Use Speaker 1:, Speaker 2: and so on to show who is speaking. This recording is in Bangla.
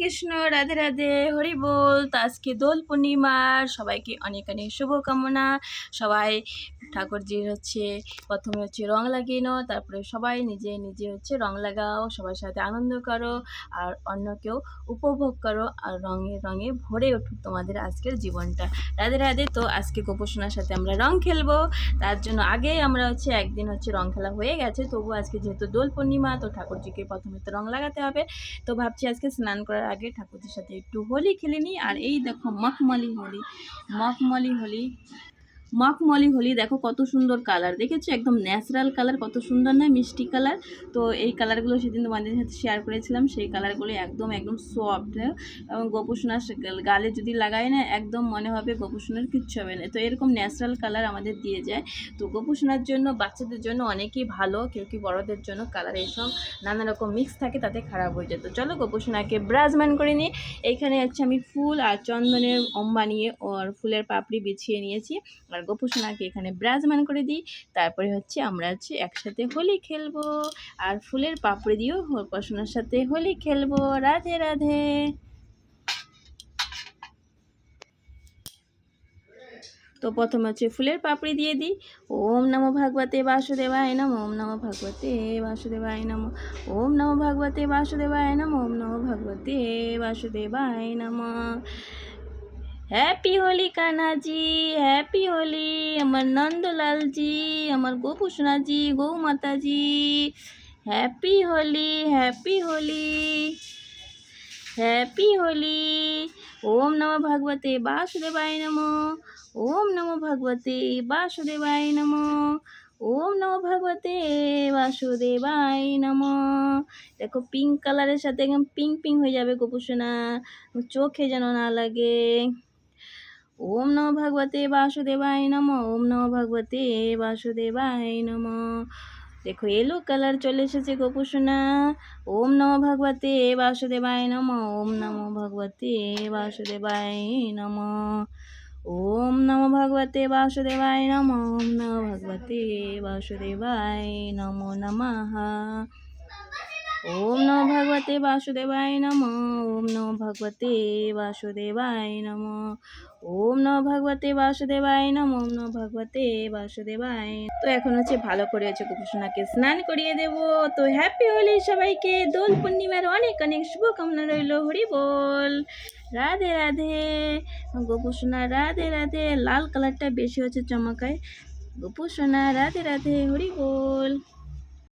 Speaker 1: কৃষ্ণ, রাধে রাধে, হরি বল। তো আজকে দোল পূর্ণিমার সবাইকে অনেক অনেক শুভকামনা। সবাই ঠাকুরজির হচ্ছে, প্রথমে হচ্ছে রং লাগিয়ে নাও, তারপরে সবাই নিজে নিজে হচ্ছে রং লাগাও, সবার সাথে আনন্দ করো, আর অন্যকেও উপভোগ করো, আর রঙে রঙে ভরে উঠুক তোমাদের আজকের জীবনটা। রাধে রাধে, তো আজকে গোপোষণার সাথে আমরা রং খেলব। তার জন্য আগে আমরা হচ্ছে একদিন হচ্ছে রং খেলা হয়ে গেছে তবু আজকে যেহেতু দোল পূর্ণিমা, তো ঠাকুরজিকে প্রথমে তো রং লাগাতে হবে। তো ভাবছি আজকে স্নান করার আগে ঠাকুরদের সাথে একটু হোলি খেলে নিই। আর এই দেখো মখমলি হোলি। মখমলি হোলি মখমলি হোলি, দেখো কত সুন্দর কালার। দেখেছ? একদম ন্যাচারাল কালার, কত সুন্দর না মিষ্টি কালার। তো এই কালারগুলো সেদিন তোমাদের সাথে শেয়ার করেছিলাম। সেই কালারগুলো একদম একদম সফট এবং গোপুসোনার গালে যদি লাগায় না, একদম মনে হবে গোপুসোনার কিচ্ছু হবে না। তো এরকম ন্যাচারাল কালার আমাদের দিয়ে যায়। তো গোপুসোনার জন্য, বাচ্চাদের জন্য অনেকই ভালো, কেউ কি বড়দের জন্য কালার এইসব নানা রকম মিক্স থাকে, তাতে খারাপ হয়ে যেত চলো গোপুসোনাকে ব্রাজমান করে নিই। এইখানে হচ্ছে আমি ফুল আর চন্দনের ওম বানিয়ে ওর ফুলের পাপড়ি বিছিয়ে নিয়েছি। আর গোপুসোনাকে এখানে ব্রাজমান করে দিই। তারপরে হচ্ছে আমরা হচ্ছে একসাথে হোলি খেলব। আর ফুলের পাপড়ি দিয়েও গোপুসোনার সাথে হোলি খেলব। রাধে রাধে। তো প্রথমে হচ্ছে ফুলের পাপড়ি দিয়ে দিই। ওম নমো ভাগবতে বাসুদেবায় নম, ওম নমো ভাগবতে বাসুদেবায় নম, ওম নমো ভাগবতে বাসুদেবায় নম, ওম নমো ভাগবতে বাসুদেবায় নম। হ্যাপি হোলি কানাজি হ্যাপি হোলি আমার নন্দলালজি আমার গোপুসোনাজি গৌ মাতাজি happy Holi happy Holi happy Holi ওম নম ভাগবতে বাসুদেবায় নমো ওম নমো ভগবতে বাসুদেবায় নম ওম নম ভগবতে বাসুদেবায় নম দেখো পিঙ্ক কালারের সাথে একদম পিঙ্ক পিঙ্ক হয়ে যাবে গোপুসোনা চোখে যেন না লাগে ওম নমো ভগবতে বাসুদেবায় নম, ওম নমো ভগবতে বাসুদেবায় নম। দেখো, এলো কালার চলে এসেছে গোপুসোনা। ওম নমো ভগবতে বাসুদেবায় নম, ওম নমো ভগবতে বাসুদেবায় নম। ওম নমো ভগবতে বাসুদেবায় নম, ওম নমো ভগবতে বাসুদেবায় নমো নমঃ। ওম নমো ভগবতে বাসুদেবায় নম, ওম নমো ভগবতে বাসুদেবায় নম, ওম নমো ভগবতে বাসুদেবায় নম, ওম নমো ভগবতে বাসুদেবায় তো এখন হচ্ছে ভালো করে হচ্ছে গোপুসোনাকে স্নান করিয়ে দেব। তো হ্যাপি হোলি সবাইকে দোল পূর্ণিমার অনেক অনেক শুভকামনা রইল। হরি বল। রাধে রাধে। গোপুসোনা, রাধে রাধে। লাল কালারটা বেশি হচ্ছে চমকায়। গোপুসোনা, রাধে রাধে। হরি বল।